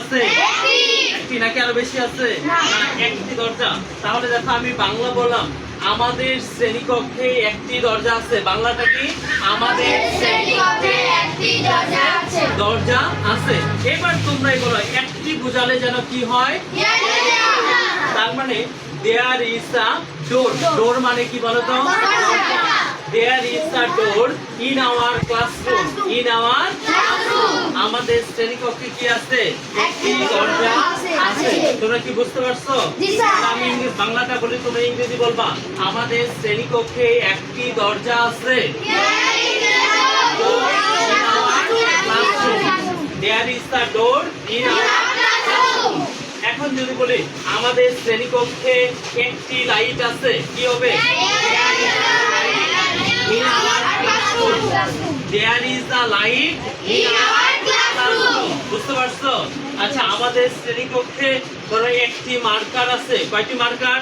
আছে? একটি। নাকি আরও বেশি আছে? না। না, একটি দরজা। তাহলে দেখো আমি বাংলা বললাম আমাদের শ্রেণীকক্ষে একটি দরজা আছে। বাংলাটা কি? আমাদের শ্রেণীকক্ষে দরজা আছে। এবার তোমরাই বলো একটি বোঝালে যেন কি হয়? তার মানে there is a door door মানে কি বলো তো? There is a door in our classroom in our আমাদের শ্রেণীকক্ষে কি আছে? একটি দরজা আছে। তোমরা কি বুঝতে পারছ। আমি ইংরেজি বাংলাটা বলি তোমরা ইংরেজি বলবা। আমাদের শ্রেণীকক্ষে একটি দরজা আছে। There is a door in our এখন যদি বলি আমাদের শ্রেণীকক্ষে একটি লাইট আছে কি হবে? দেয়ার ইজ আ লাইট বুঝতে পারছ? আচ্ছা আমাদের শ্রেণীকক্ষে ধরো একটি মার্কার আছে? কয়টি মার্কার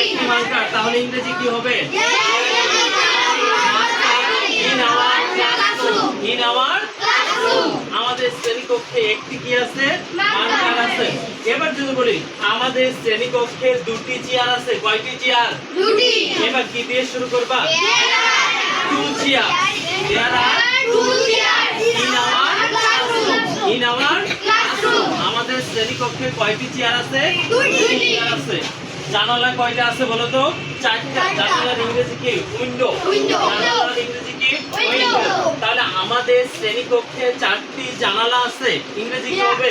একটি। মার্কার তাহলে ইংরেজি কি হবে? In our classroom in our আমাদের শ্রেণীকক্ষে একটি কি আছে? মার্কার আছে। এবার যদি বলি আমাদের শ্রেণীকক্ষে দুটি চেয়ার আছে। কয়টি চেয়ার এবার কি দিয়ে শুরু করবা? Two chair there are in our in our আমাদের শ্রেণীকক্ষে কয়টি চেয়ার আছে? দুটি। চেয়ার আছে। জানালা কয়টা আছে বলো তো? চারটা। জানালার ইংরেজি কি? উইন্ডো. জানালার ইংরেজি কি? Window. তাহলে আমাদের শ্রেণীকক্ষে চারটি জানালা আছে। ইংরেজি কি হবে?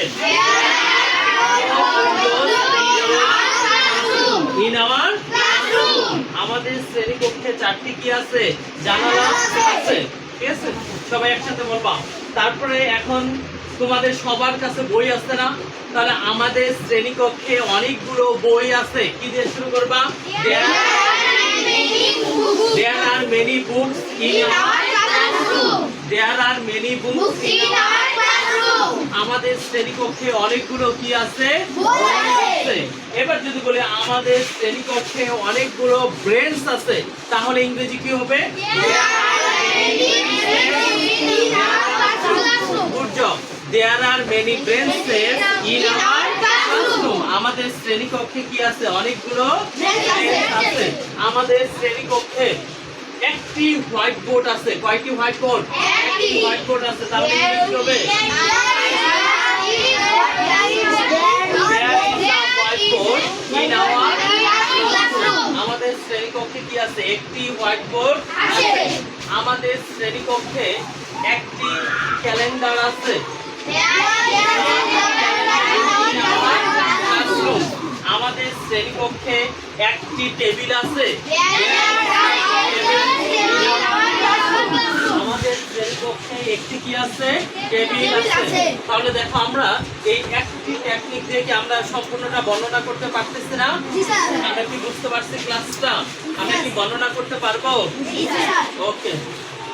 আমাদের শ্রেণীকক্ষে চারটি কি আছে? জানালা আছে। সবাই একসাথে বলবা। তারপরে এখন তোমাদের সবার কাছে বই আছে না? তাহলে আমাদের শ্রেণীকক্ষে অনেকগুলো বই আছে। কি দিয়ে শুরু করবা? There are many books in there are many books in আমাদের শ্রেণীকক্ষে অনেকগুলো কি আছে। এবার যদি বলি আমাদের শ্রেণীকক্ষে অনেকগুলো আছে তাহলে ইংরেজি কি হবে? Good job there are many in our আমাদের শ্রেণীকক্ষে কি আছে? অনেকগুলো আছে। আমাদের শ্রেণীকক্ষে একটি হোয়াইট বোর্ড আছে। কয়টি হোয়াইট বোর্ড। হোয়াইট বোর্ড আছে তাহলে কি হবে আমাদের শ্রেণীকক্ষে কি আছে একটি হোয়াইট বোর্ড আছে। আমাদের শ্রেণীকক্ষে একটি ক্যালেন্ডার আছে আমাদের শ্রেণীকক্ষে একটি টেবিল আছে শ্রেণীকক্ষে একটি কি আছে? টেবিল। তাহলে দেখো আমরা এই একটি টেকনিক দিয়ে কি আমরা সম্পূর্ণটা বর্ণনা করতে পারতেছি না? আমরা কি বুঝতে পারছি ক্লাসটা আমরা কি বর্ণনা করতে পারব? ওকে